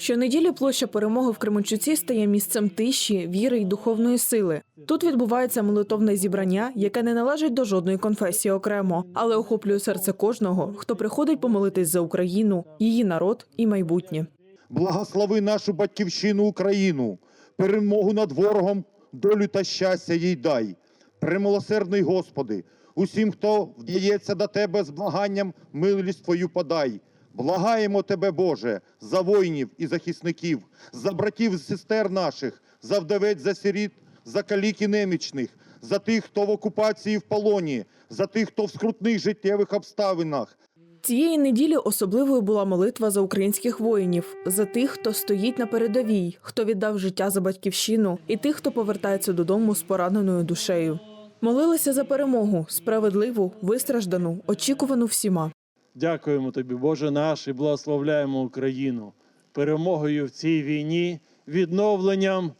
Щонеділі площа перемоги в Кременчуці стає місцем тиші, віри й духовної сили. Тут відбувається молитовне зібрання, яке не належить до жодної конфесії окремо, але охоплює серце кожного, хто приходить помолитись за Україну, її народ і майбутнє. Благослови нашу батьківщину Україну, перемогу над ворогом, долю та щастя їй дай. Премилосердний Господи, усім, хто вдається до Тебе з благанням, милість Твою подай. Благаємо Тебе, Боже, за воїнів і захисників, за братів і сестер наших, за вдовець, за сиріт, за калік і немічних, за тих, хто в окупації в полоні, за тих, хто в скрутних життєвих обставинах, Цієї неділі особливою була молитва за українських воїнів, за тих, хто стоїть на передовій, хто віддав життя за батьківщину, і тих, хто повертається додому з пораненою душею. Молилися за перемогу, справедливу, вистраждану, очікувану всіма. Дякуємо тобі, Боже наш, і благословляємо Україну перемогою в цій війні, відновленням,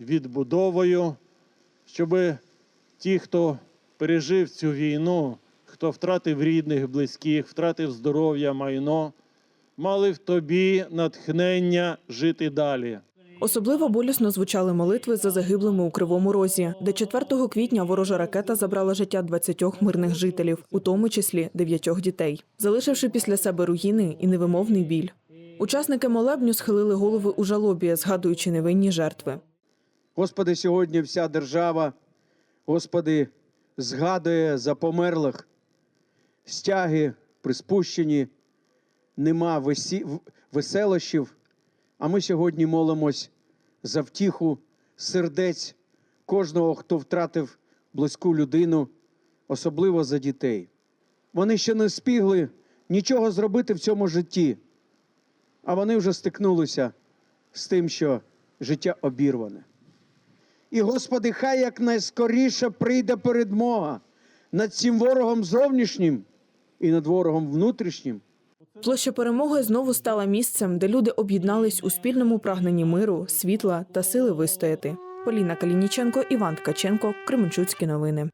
відбудовою, щоб ті, хто пережив цю війну, хто втратив рідних, близьких, втратив здоров'я, майно, мали в тобі натхнення жити далі. Особливо болісно звучали молитви за загиблими у Кривому Розі, де 4 квітня ворожа ракета забрала життя 20 мирних жителів, у тому числі 9 дітей, залишивши після себе руїни і невимовний біль. Учасники молебню схилили голови у жалобі, згадуючи невинні жертви. Господи, сьогодні вся держава, Господи, згадує за померлих, стяги приспущені, нема веселощів. А ми сьогодні молимось за втіху сердець кожного, хто втратив близьку людину, особливо за дітей. Вони ще не спігли нічого зробити в цьому житті, а вони вже стикнулися з тим, що життя обірване. І, Господи, хай якнайскоріше прийде передмога над цим ворогом зовнішнім і над ворогом внутрішнім. Площа перемоги знову стала місцем, де люди об'єднались у спільному прагненні миру, світла та сили вистояти. Поліна Калініченко, Іван Ткаченко, Кременчуцькі новини.